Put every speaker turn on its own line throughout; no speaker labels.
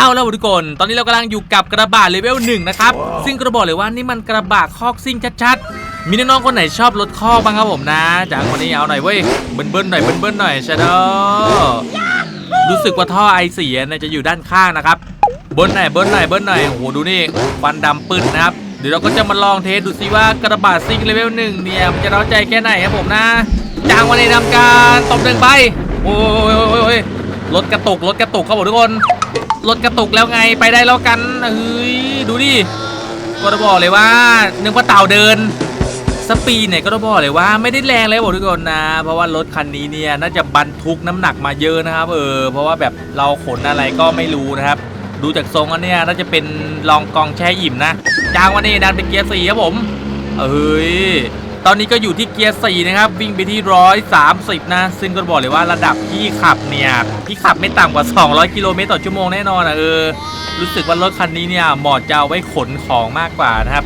เอาแล้วทุกคน ตอนนี้เรากำลังอยู่กับกระบะเลเวลหนึ่งนะครับ ซึ่งกระบอกเลยว่านี่มันกระบะคอกซิ่งชัดๆ มีน้องๆคนไหนชอบรถคอกบ้างครับผมนะ จากวันนี้เอาหน่อยเว้ย เบิ้ลๆหน่อย เบิ้ลๆหน่อยชาดอรู้สึกว่าท่อไอเสียเนี่ยจะอยู่ด้านข้างนะครับ เบิ้ลหน่อย เบิ้ลหน่อย เบิ้ลหน่อย โอ้โห ดูนี่ควันดำปื้นนะครับ เดี๋ยวเราก็จะมาลองเทสดูซิว่ากระบะซิ่งเลเวลหนึ่งเนี่ยมันจะเร้าใจแค่ไหนครับผมนะ จางวันนี้ทำการตบหนึ่งไป โอ้ยโอ้ยโอ้ยโอ้ยรถกระตุกรถกระตุกครับผมทุกคน รถกระตุกแล้วไงไปได้แล้วกันเฮ้ยดูดิก็จะบอกเลยว่านึกว่าเต่าเดินสปีดเนี่ยก็ต้องบอกเลยว่าไม่ได้แรงเลยบอกทุกคนนะ เพราะว่ารถคันนี้เนี่ยน่าจะบรรทุกน้ำหนักมาเยอะนะครับเออเพราะว่าแบบเราขนอะไรก็ไม่รู้นะครับ ดูจากทรงอันเนี้ยน่าจะเป็นรองกองแช่อิ่มนะจางวันนี้ดันเป็นเกียร์สี่ครับผมเอ้ย ตอนนี้ก็อยู่ที่เกียร์สี่นะครับ วิ่งไปที่ร้อยสามสิบนะ ซึ่งก็บอกเลยว่าระดับพี่ขับเนี่ยพี่ขับไม่ต่ำกว่า 200 กิโลเมตรต่อชั่วโมงแน่นอนอะเออ รู้สึกว่ารถคันนี้เนี่ยเหมาะจะเอาไว้ขนของมากกว่านะครับ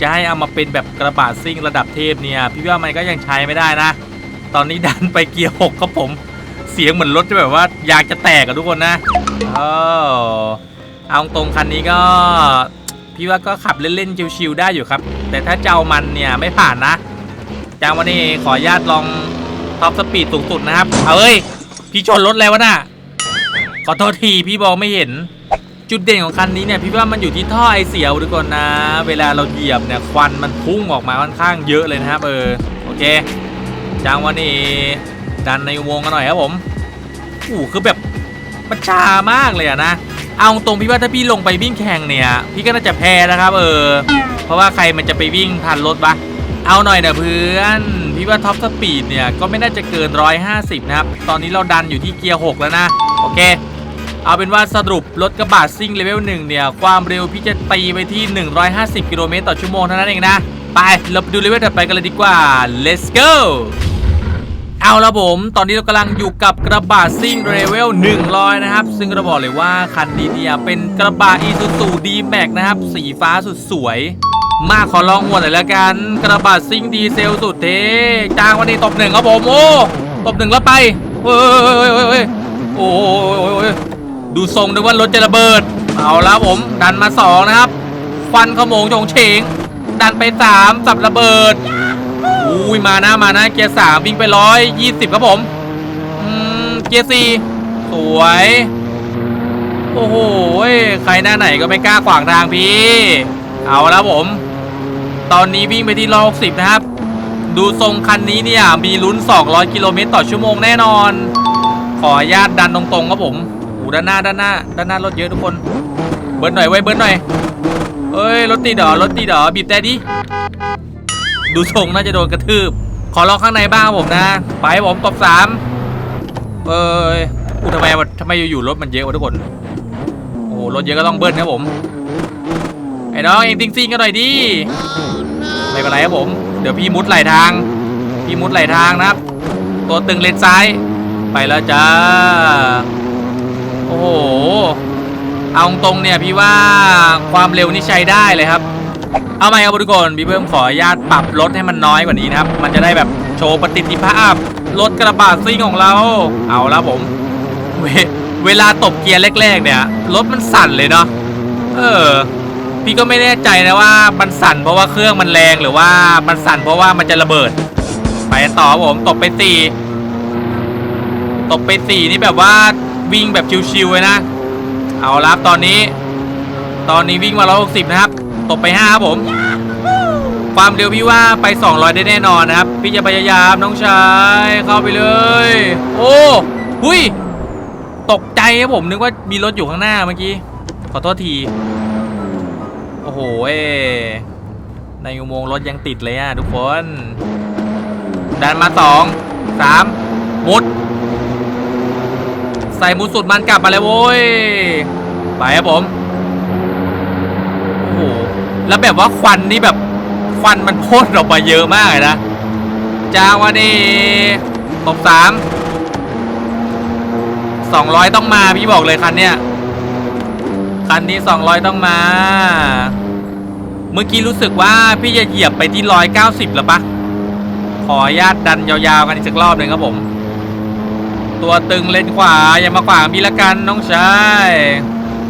จะให้เอามาเป็นแบบกระบะซิ่งระดับเทพเนี่ย พี่ว่ามันก็ยังใช้ไม่ได้นะ ตอนนี้ดันไปเกียร์หกครับผม เสียงเหมือนรถจะแบบว่าอยากจะแตกอะทุกคนนะเออเอาตรงคันนี้ก็พี่ว่าก็ขับเล่นๆชิวๆได้อยู่ครับ แต่ถ้าเจ้ามันเนี่ยไม่ผ่านนะ จางวันนี้ขออนุญาตลองท็อปสปีดสูงสุดนะครับ เอาเอ้ย พี่ชนรถแล้ววะน่ะ ขอโทษทีพี่มองไม่เห็น จุดเด่นของคันนี้เนี่ยพี่ว่ามันอยู่ที่ท่อไอเสียทุกคนนะ เวลาเราเหยียบเนี่ยควันมันพุ่งออกมาค่อนข้างเยอะเลยนะครับเออโอเคจางวันนี้ดันในอุโมงกันหน่อยครับผมอู้คือแบบมันชามากเลยอะนะเอาตรงพี่ว่าถ้าพี่ลงไปวิ่งแข่งเนี่ย พี่ก็น่าจะแพ้นะครับ เออ เพราะว่าใครมันจะไปวิ่งทันรถปะ เอาหน่อยนะเพื่อนพี่ว่าท็อปสปีดเนี่ยก็ไม่น่าจะเกิน 150 นะครับ ตอนนี้เราดันอยู่ที่เกียร์ 6 แล้วนะ โอเค เอาเป็นว่าสรุปรถกระบะซิ่งเลเวล1เนี่ย ความเร็วพี่จะตีไปที่ 150 กิโลเมตรต่อชั่วโมงเท่านั้นเองนะ ไปเราไปดูเลเวลถัดไปกันเลยดีกว่า let's go เอาละผม ตอนนี้เรากำลังอยู่กับกระบะซิ่งเลเวล100 นะครับ ซึ่งเราบอกเลยว่าคันนี้เนี่ยเป็นกระบะ Isuzu D-Max นะครับ สีฟ้าสุดสวย มาขอลองหัวหน่อยแล้วกัน กระบะซิ่งดีเซลสุดเท่จางวันนี้ตบหนึ่งครับผมโอ้ตบหนึ่งแล้วไปเฮ้ยโอ้ยดูทรงนึกว่ารถจะระเบิด เอาแล้วผม ดันมาสองนะครับ ฟันขโมงโฉงเฉงดันไปสามสับระเบิดอุ้ยมานะมานะเกียร์สามวิ่งไปร้อยยี่สิบครับผมอืมเกียร์สี่สวย โอ้โหใครหน้าไหนก็ไม่กล้าขวางทางพี่ เอาแล้วผม ตอนนี้วิ่งไปที่ร้อยหกสิบนะครับ ดูทรงคันนี้เนี่ย มีลุ้น 200 กิโลเมตรต่อชั่วโมงแน่นอน ขออนุญาตดันตรงๆครับผมโอ้ด้านหน้าด้านหน้า ด้านหน้ารถเยอะทุกคน เบิร์นหน่อยไว้เบิร์นหน่อยเอ้ยรถตีดเหรอรถตีดเหรอบีบแต่ดิดูทรงน่าจะโดนกระทืบ ขอลองข้างในบ้างครับผมนะ ไปผมตบสามเอ้ยอู้ทำไมทำไมอยู่ๆรถมันเยอะวะทุกคน โอ้โหรถเยอะก็ต้องเบิ้ลครับผมไอ้น้องเองติ้งซิงกันหน่อยดิ ไม่เป็นไรครับผม เดี๋ยวพี่มุดไหลทาง พี่มุดไหลทางนะครับ ตัวตึงเลนซ้าย ไปแล้วจ้า โอ้โห เอาตรงเนี่ยพี่ว่าความเร็วนี่ใช้ได้เลยครับ เอาไหมครับทุกคนพี่เพิ่มขออนุญาตปรับรถให้มันน้อยกว่านี้นะครับ มันจะได้แบบโชว์ประสิทธิภาพรถกระบะซิ่งของเรา เอาล้วผมเวเวลาตบเกียร์แรกๆเนี่ยรถมันสั่นเลยเนาะ เออ พี่ก็ไม่แน่ใจนะว่ามันสั่นเพราะว่าเครื่องมันแรงหรือว่ามันสั่นเพราะว่ามันจะระเบิด ไปต่อผมตบไปสี่ตบไปสี่นี่แบบว่าวิ่งแบบชิวๆเลยนะ เอาลับตอนนี้ ตอนนี้วิ่งมา 160 นะครับ ตบไป5ครับผม ความเร็วพี่ว่าไป 200 ได้แน่นอนนะครับ พี่จะพยายามน้องชาย เข้าไปเลย โอ้หุยตกใจครับผมนึกว่ามีรถอยู่ข้างหน้าเมื่อกี้ ขอโทษที โอ้โหเอในอุโมงค์รถยังติดเลยอะทุกคนดันมาสองสามมุด ใส่มุดสุดมันกลับมาเลยโว้ย ไปครับผม โอ้โห แล้วแบบว่าควันนี่แบบ ควันมันพ่นออกมาเยอะมากเลยนะจาวันนี้ตบสามสองร้อยต้องมาพี่บอกเลยคันเนี้ย คันนี้ 200 ต้องมา เมื่อกี้รู้สึกว่าพี่จะเหยียบไปที่ 190 แล้วปะขออนุญาตดันยาวๆกันอีกสักรอบหนึ่งครับผม ตัวตึงเลนขวาอย่ามาขวางพี่ละกันน้องชาย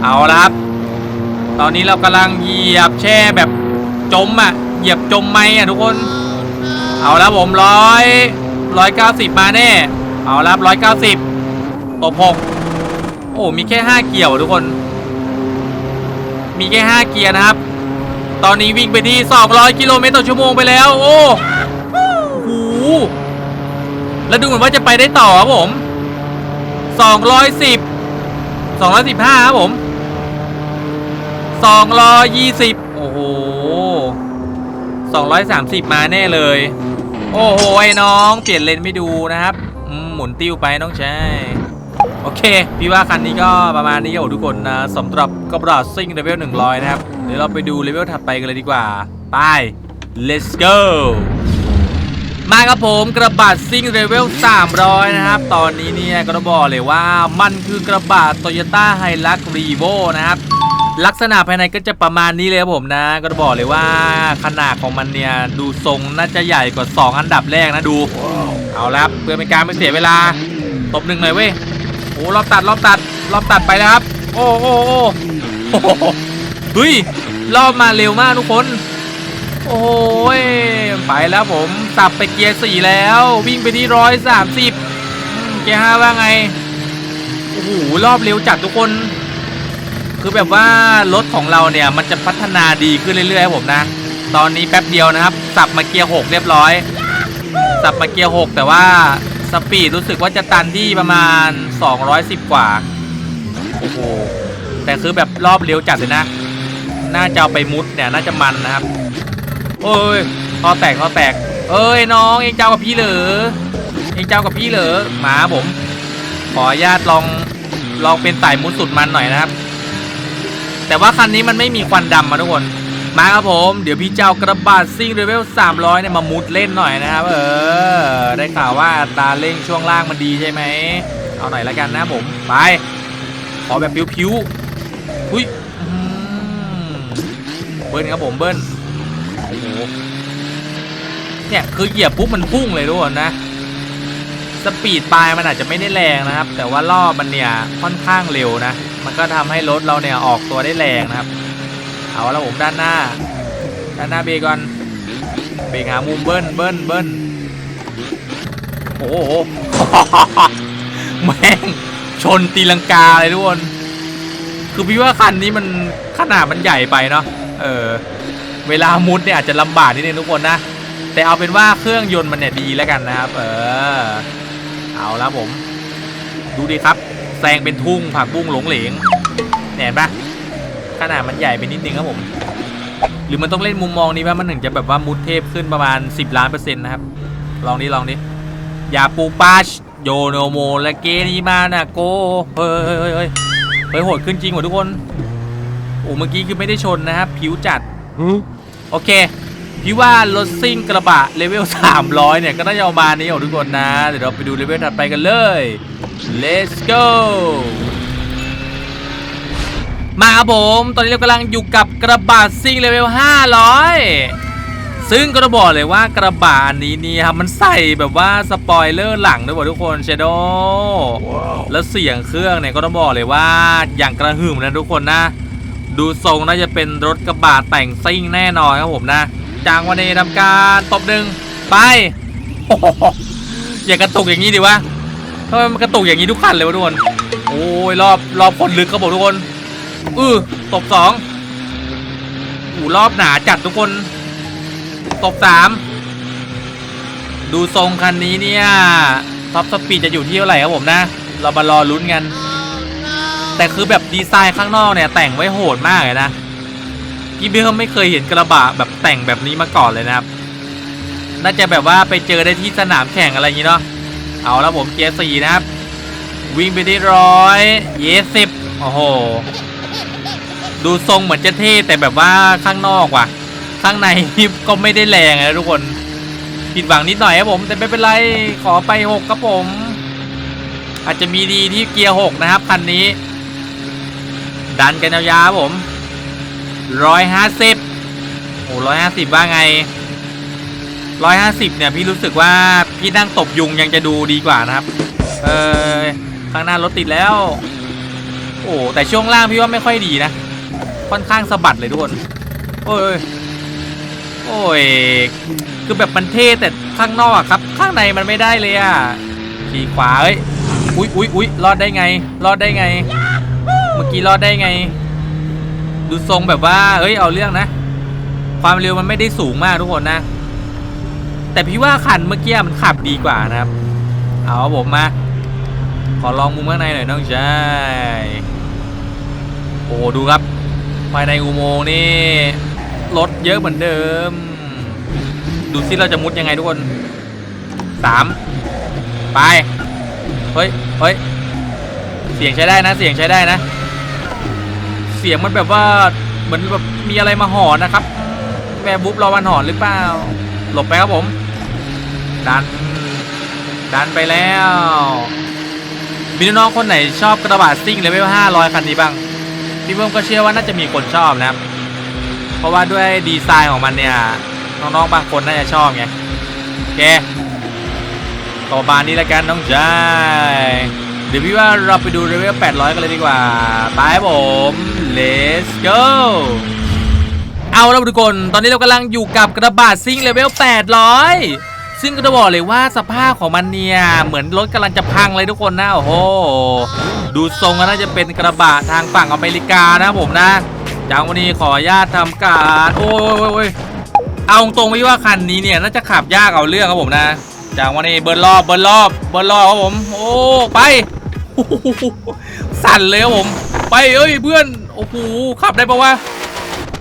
เอาละครับ ตอนนี้เรากำลังเหยียบแช่แบบจมอะ เหยียบจมไหมอะทุกคน เอาล้วผมร้อยร้อยเก้าสิบมาแน่ เอาล้วร้อยเก้าสิบตบหกโอ้ มีแค่ห้าเกี่ยวทุกคน มีแค่ห้าเกียร์นะครับ ตอนนี้วิ่งไปที่ 200 กิโลเมตรต่อชั่วโมงไปแล้ว โอ้โหแล้วดูเหมือนว่าจะไปได้ต่อครับผม 210 215 ครับผม 220 โอ้โห 230 มาแน่เลย โอ้โห ไอ้น้อง เปลี่ยนเลนไม่ดูนะครับ หมุนติ้วไปน้องชาย โอเค พี่ว่าคันนี้ก็ประมาณนี้ครับทุกคนนะสำหรับกระบะซิ่งเลเวล100 นะครับ เดี๋ยวเราไปดูเลเวลถัดไปกันเลยดีกว่า ไป let's go มาครับผมกระบะซิ่งเลเวล300 นะครับ ตอนนี้เนี่ยก็ต้องบอกเลยว่ามันคือกระบะ Toyota Hilux Revo นะครับ ลักษณะภายในก็จะประมาณนี้เลยครับผมนะ ก็จะบอกเลยว่าขนาดของมันเนี่ยดูทรงน่าจะใหญ่กว่า 2 อันดับแรกนะดู เอาละเพื่อเป็นการไม่เสียเวลา ตบหนึ่งหน่อยเว้ย โอ้รอบตัดรอบตัดรอบตัดไปแล้วครับ โอ้โอ้โอ้โอ้โหเฮ้ยรอบมาเร็วมากทุกคน โอ้ยไปแล้วผมสับไปเกียร์สี่แล้ว วิ่งไปที่ร้อยสามสิบเกียร์ห้าว่าไงโอ้โหรอบเร็วจัดทุกคน คือแบบว่ารถของเราเนี่ยมันจะพัฒนาดีขึ้นเรื่อยๆครับผมนะ ตอนนี้แป๊บเดียวนะครับสับมาเกียร์หกเรียบร้อยสับมาเกียร์หกแต่ว่า สปีดรู้สึกว่าจะตันที่ประมาณ 210 กว่า โอ้โห แต่คือแบบรอบเร็วจัดเลยนะ น่าจะเอาไปมุดเนี่ย น่าจะมันนะครับ โอ้ยคอแตกคอแตก เอ้ยน้องเองเจ้ากับพี่เหรอ เองเจ้ากับพี่เหรอ หมาผม ขออนุญาตลองลองเป็นไต่มุดสุดมันหน่อยนะครับ แต่ว่าคันนี้มันไม่มีควันดำมาทุกคน มาครับผมเดี๋ยวพี่เจ้ากระบะซิ่งเลเวล300เนี่ยมามุดเล่นหน่อยนะครับ เออ ได้ข่าวว่าตาเร่งช่วงล่างมันดีใช่ไหม เอาหน่อยแล้วกันนะผม ไป ขอแบบผิวๆอุ้ยเบิ้ลครับผมเบิ้ลโอ้โหเนี่ยคือเหยียบปุ๊บมันพุ่งเลยทุกคนนะ สปีดปลายมันอาจจะไม่ได้แรงนะครับ แต่ว่ารอบมันเนี่ยค่อนข้างเร็วนะ มันก็ทำให้รถเราเนี่ยออกตัวได้แรงนะครับ เอาแล้วผมด้านหน้า ด้านหน้าเบรกก่อน เบรกหามุมเบิ้ลเบิ้ลเบิ้ลโอ้โหแม่งชนตีลังกาเลยทุกคน คือพี่ว่าคันนี้มันขนาดมันใหญ่ไปเนาะ เออ เวลามุดเนี่ยอาจจะลำบากนิดนึงทุกคนนะ แต่เอาเป็นว่าเครื่องยนต์มันเนี่ยดีแล้วกันนะครับ เออ เอาแล้วผม ดูดิครับแซงเป็นทุ่งผักบุ้งหลงเหลงเห็นปะ ขนาดมันใหญ่ไปนิดนึงครับผม หรือมันต้องเล่นมุมมองนี้ว่ามันถึงจะแบบว่ามุดเทพขึ้นประมาณ 10 ล้านเปอร์เซ็นต์นะครับ ลองนี้ลองนี้อย่าปูปาชโยโนโมและเกนีมานะโกเฮ้ยเฮ้ยเฮ้ยเฮ้ยเฮ้ยโหดขึ้นจริงว่ะทุกคนโอ้เมื่อกี้คือไม่ได้ชนนะครับ ผิวจัดโอเคพี่ว่ารถซิ่งกระบะเลเวล 300 เนี่ย ก็น่าจะเอามานี้ของทุกคนนะ เดี๋ยวเราไปดูเลเวลถัดไปกันเลย let's go มาครับผม ตอนนี้เรากำลังอยู่กับกระบะซิ่งเลเวล 500 ซึ่งก็ต้องบอกเลยว่ากระบะอันนี้นี่ครับมันใส่แบบว่าสปอยเลอร์หลังด้วยว่ะทุกคนเชโด แล้วเสียงเครื่องเนี่ยก็ต้องบอกเลยว่าอย่างกระหึ่มนะทุกคนนะ ดูทรงน่าจะเป็นรถกระบะแต่งซิ่งแน่นอนครับผมนะจางวันนี้ทำการตบหนึ่งไปโอ้โหอย่ากระตุกอย่างนี้ดิวะทำไมมันกระตุกอย่างนี้ทุกคันเลยวะทุกคน โอ้ยรอบรอบคนลึกครับผมทุกคน อือตบสองอูรอบหนาจัดทุกคน ตบสามดูทรงคันนี้เนี่ยท็อปสปีดจะอยู่ที่เท่าไหร่ครับผมนะ เรามารอลุ้นกัน แต่คือแบบดีไซน์ข้างนอกเนี่ย แต่งไว้โหดมากเลยนะพี่เบลไม่เคยเห็นกระบะแบบแต่งแบบนี้มาก่อนเลยนะครับ น่าจะแบบว่าไปเจอได้ที่สนามแข่งอะไรอย่างนี้เนาะเอาแล้วผมเกียร์สี่นะครับ วิ่งไปที่ร้อยเยสิบโอ้โห ดูทรงเหมือนจะเท่แต่แบบว่าข้างนอกว่ะ ข้างในก็ไม่ได้แรงนะทุกคนผิดหวังนิดหน่อยครับผม แต่ไม่เป็นไรขอไปหกครับผม อาจจะมีดีที่เกียร์หกนะครับคันนี้ ดันกันยาวๆครับผมร้อยห้าสิบโอ้ร้อยห้าสิบว่าไงร้อยห้าสิบเนี่ยพี่รู้สึกว่าพี่นั่งตบยุงยังจะดูดีกว่านะครับ เออข้างหน้ารถติดแล้ว โอ้แต่ช่วงล่างพี่ว่าไม่ค่อยดีนะ ค่อนข้างสะบัดเลยทุกคน โอ้ย โอ้ย คือแบบมันเท่แต่ข้างนอกอะครับ ข้างในมันไม่ได้เลยอะขี่ขวาเอ้ย อุ๊ยอุ๊ยอุ๊ยรอดได้ไง รอดได้ไง เมื่อกี้รอดได้ไง ดูทรงแบบว่า เอ้ย เอาเรื่องนะ ความเร็วมันไม่ได้สูงมากทุกคนนะ แต่พี่ว่าคันเมื่อกี้มันขับดีกว่านะครับ เอาผมมา ขอลองมุมข้างในหน่อยน้องชายโอ้ดูครับ ภายในอุโมงค์นี่รถเยอะเหมือนเดิม ดูซิเราจะมุดยังไงทุกคนสามไป เฮ้ยเฮ้ยเสียงใช้ได้นะ เสียงใช้ได้นะ เสียงมันแบบว่าเหมือนแบบมีอะไรมาหอนนะครับแวร์บุ๊บรอวันหอนหรือเปล่า หลบไปครับผม ดัน ดันไปแล้ว มีน้องคนไหนชอบกระบะซิ่งเลเวล500 คันนี้บ้าง พี่เพิ่มก็เชื่อว่าน่าจะมีคนชอบนะครับ เพราะว่าด้วยดีไซน์ของมันเนี่ย น้องๆบางคนน่าจะชอบไงโอเคต่อบานนี้แล้วกันน้องชายเดี๋ยวพี่ว่าเราไปดูเลเวล800 กันเลยดีกว่า ไปครับผม let's go เอาละทุกคน ตอนนี้เรากำลังอยู่กับกระบะซิ่งเลเวล800 ซึ่งก็จะบอกเลยว่าสภาพของมันเนี่ย เหมือนรถกำลังจะพังเลยทุกคนนะ โอ้โห ดูทรงก็น่าจะเป็นกระบะทางฝั่งอเมริกานะผมนะจังวันนี้ขออนุญาตทำการ โอ้ยโอ้ยเอาตรงๆพี่ว่าคันนี้เนี่ยน่าจะขับยากเอาเรื่องครับผมนะจังวันนี้เบิร์นรอบเบิร์นรอบเบิร์นรอบครับผม โอ้ไปสั่นเลยครับผม ไปเอ้ยเพื่อนโอ้โหขับได้ปะวะ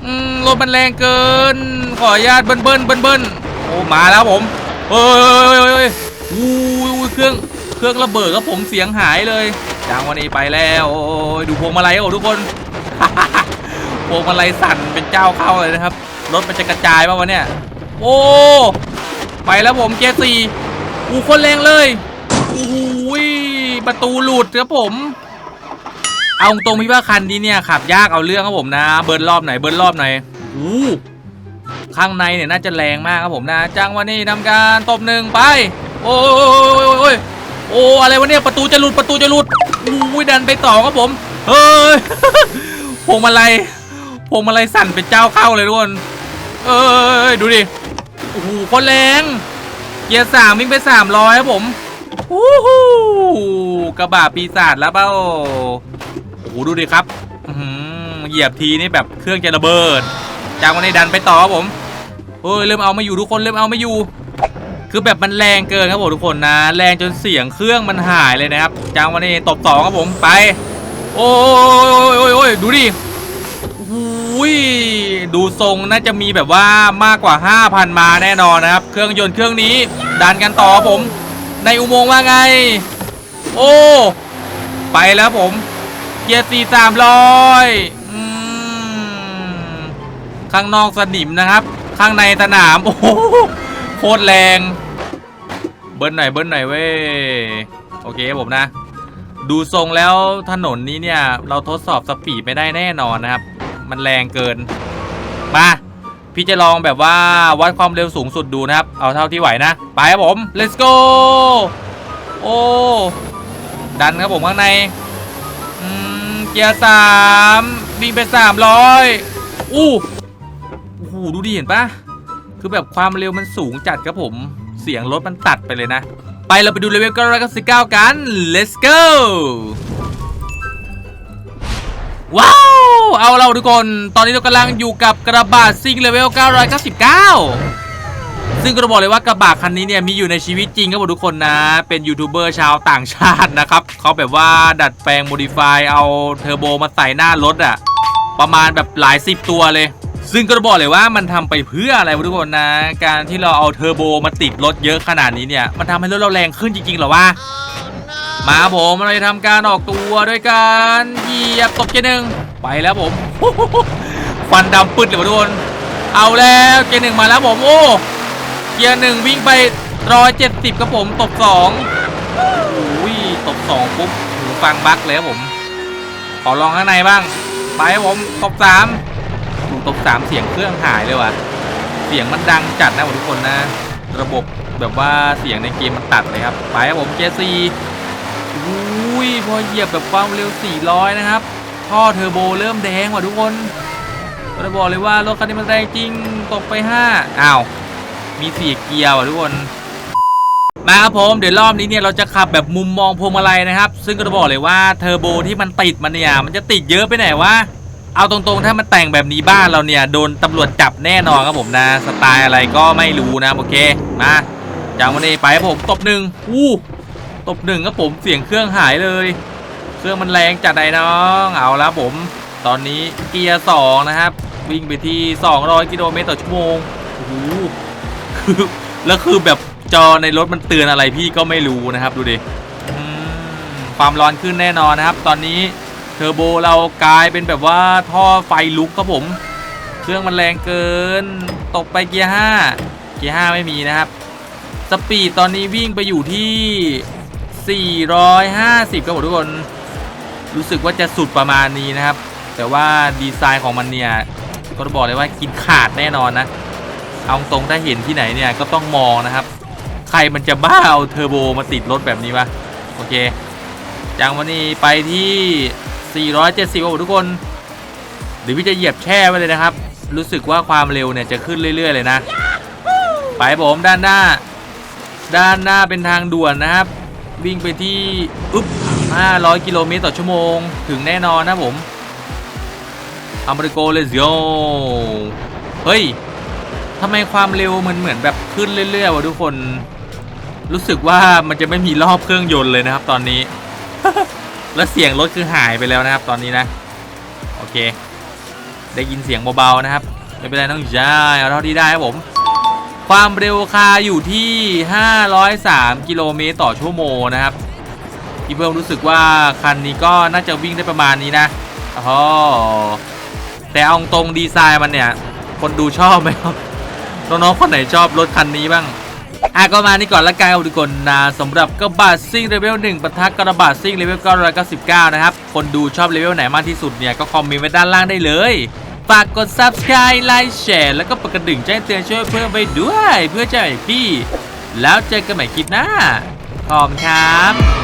อืมรถมันแรงเกิน ขออนุญาตเบิ้ลเบิ้ลเบิ้ลเบิ้ลโอ้มาแล้วผม เฮ้ยเฮ้ยเฮ้ยอู้ยเครื่องเครื่องระเบิดครับผมเสียงหายเลยจางวันนี้ไปแล้วดูพวงมาลัยโอ้ทุกคนพวงมาลัยสั่นเป็นเจ้าเข้าเลยนะครับ รถมันจะกระจายป่าวะเนี่ยโอ้ไปแล้วผมเจสี่อูคนแรงเลยโอ้ยประตูหลุดครับผมเอาตรงพี่ว่าคันนี้เนี่ยขับยากเอาเรื่องครับผมนะ เบิร์นรอบไหนเบิร์นรอบไหนอู้ ข้างในเนี่ยน่าจะแรงมากครับผมนะจังวันนี้ทำการตบหนึ่งไป โอ้ยโอ้ยโอ้อะไรวะเนี่ยประตูจะหลุดประตูจะหลุดอู้ยดันไปต่อครับผมเฮ้ยพวงมาลัยพวงมาลัยสั่นเป็นเจ้าเข้าเลยทุกคนเอ้ยดูดิโอ้โหคนแรงเกียร์สามวิ่งไปสามร้อยครับผมโอู้หูกระบะปีศาจแล้วเปล่าโอ้โหดูดิครับเหยียบทีนี่แบบเครื่องจะระเบิดจากวันนี้ดันไปต่อครับผม เฮ้ยเริ่มเอาไม่อยู่ทุกคนเริ่มเอาไม่อยู่ คือแบบมันแรงเกินครับผมทุกคนนะ แรงจนเสียงเครื่องมันหายเลยนะครับจากวันนี้ตบสองครับผมไป โอ้ยโอ้ยโอ้ยดูดิอุ้ยดูทรงน่าจะมีแบบว่ามากกว่า 5,000 มาแน่นอนนะครับ เครื่องยนต์เครื่องนี้ ดันกันต่อครับผม ในอุโมงค์ว่าไง โอ้ ไปแล้วผม เกียร์สี่สามร้อยข้างนอกสนิมนะครับ ข้างในสนาม โอ้โหโคตรแรง เบิ้ลหน่อยเบิ้ลหน่อยเว้ย โอเคครับผมนะ ดูทรงแล้วถนนนี้เนี่ย เราทดสอบสปีดไม่ได้แน่นอนนะครับ มันแรงเกิน มาพี่จะลองแบบว่าวัดความเร็วสูงสุดดูนะครับ เอาเท่าที่ไหวนะ ไปครับผม let's go โอ้ ดันครับผมข้างในเกียร์สามวิ่งไปสามร้อยอู้ หดูดิเห็นปะคือแบบความเร็วมันสูงจัดครับผม เสียงรถมันตัดไปเลยนะ ไปเราไปดูเลเวล999กัน let's go ว้าว เอาเราทุกคน ตอนนี้เรากำลังอยู่กับกระบะซิงเลเวล 999 ซึ่งก็ต้องบอกเลยว่ากระบะคันนี้เนี่ยมีอยู่ในชีวิตจริงครับผมทุกคนนะ เป็นยูทูบเบอร์ชาวต่างชาตินะครับเขาแบบว่าดัดแปลงโมดิฟายเอาเทอร์โบมาใส่หน้ารถอะประมาณแบบหลายสิบตัวเลย ซึ่งก็บอกเลยว่ามันทำไปเพื่ออะไรทุกคนนะ การที่เราเอาเทอร์โบมาติดรถเยอะขนาดนี้เนี่ย มันทำให้รถเราแรงขึ้นจริงๆหรอวะมาผมเราจะทำการออกตัวด้วยการเหยียบตบเกียหนึ่งไปแล้วผมฟันดำปึ๊ดเลยทุกคนเอาแล้วเกียหนึ่งมาแล้วผมโอ้เกียร์หนึ่งวิ่งไปร้อยเจ็ดสิบครับผมตบสองอุ้ยตบสองปุ๊บหูฟังบั๊กเลยครับผม ขอลองข้างในบ้าง ไปครับผมตบสาม ดูตบสามเสียงเครื่องหายเลยว่ะ เสียงมันดังจัดนะทุกคนนะ ระบบแบบว่าเสียงในเกมมันตัดเลยครับ ไปครับผมเกียร์สี่อุ้ยพอเหยียบแบบความเร็ว 400 นะครับ ท่อเทอร์โบเริ่มแดงว่ะทุกคนก็จะบอกเลยว่ารถคันนี้มันแรงจริง ตกไป 5 อ้าว มีสี่เกียร์ว่ะทุกคน มาครับผม เดี๋ยวรอบนี้เนี่ยเราจะขับแบบมุมมองพวงมาลัยนะครับ ซึ่งก็จะบอกเลยว่าเทอร์โบที่มันติดมันเนี่ย มันจะติดเยอะไปไหนวะ เอาตรงๆ ถ้ามันแต่งแบบนี้บ้านเราเนี่ย โดนตำรวจจับแน่นอนครับผมนะ สไตล์อะไรก็ไม่รู้นะ โอเค มาจากวันนี้ไปครับผมตบหนึ่งอู้ตบหนึ่งครับผมเสียงเครื่องหายเลย เครื่องมันแรงจัดไดน้องเอาละผม ตอนนี้เกียร์สองนะครับ วิ่งไปที่ 200 กิโลเมตรต่อชั่วโมงโอ้โหคือแล้วคือแบบจอในรถมันเตือนอะไรพี่ก็ไม่รู้นะครับ ดูดิความร้อนขึ้นแน่นอนนะครับ ตอนนี้ ทอร์โบเรากลายเป็นแบบว่าท่อไฟลุกครับผม เครื่องมันแรงเกิน ตกไปเกียร์5เกียร์5ไม่มีนะครับ สปีดตอนนี้วิ่งไปอยู่ที่ 450ครับผมทุกคน รู้สึกว่าจะสุดประมาณนี้นะครับ แต่ว่าดีไซน์ของมันเนี่ยก็ต้องบอกเลยว่ากินขาดแน่นอนนะ เอาตรงถ้าเห็นที่ไหนเนี่ยก็ต้องมองนะครับ ใครมันจะบ้าเอาเทอร์โบมาติดรถแบบนี้วะ โอเคจังวันนี้ไปที่ 470ครับผมทุกคนเดี๋ยวพี่จะเหยียบแช่ไว้เลยนะครับ รู้สึกว่าความเร็วเนี่ยจะขึ้นเรื่อยๆเลยนะ ไปผมด้านหน้า ด้านหน้าเป็นทางด่วนนะครับ วิ่งไปที่อุ๊บ500 กิโลเมตรต่อชั่วโมง ถึงแน่นอนนะผมอเมริโกเลยโยเฮ้ยทำไมความเร็วมันเหมือนแบบขึ้นเรื่อยๆวะทุกคน รู้สึกว่ามันจะไม่มีรอบเครื่องยนต์เลยนะครับตอนนี้ แล้วเสียงรถคือหายไปแล้วนะครับ ตอนนี้นะ โอเค ได้ยินเสียงเบาๆนะครับไม่เป็นไรน้องชาเอาเท่าที่ได้ครับผม ความเร็วคาอยู่ที่ 503 กิโลเมตรต่อชั่วโมงนะครับพี่เพิ่มรู้สึกว่าคันนี้ก็น่าจะวิ่งได้ประมาณนี้นะอ๋อแต่เอาตรงดีไซน์มันเนี่ย คนดูชอบไหมครับน้องๆคนไหนชอบรถคันนี้บ้าง อะก็มานี่ก่อนละกันครับทุกคนนะสำหรับกระบะซิ่งเลเวล1ปะทะกระบาดซิ่งเลเวล999 นะครับ คนดูชอบเลเวลไหนมากที่สุดเนี่ย ก็คอมเมนต์ไว้ด้านล่างได้เลย ฝากกด subscribe ไลค์แชร์ แล้วก็ปกระดิ่งแจ้งเตือนช่วยเพิ่มไปด้วย เพื่อจะให้พี่ แล้วเจอกันใหม่คลิปหน้าขอบคุณครับ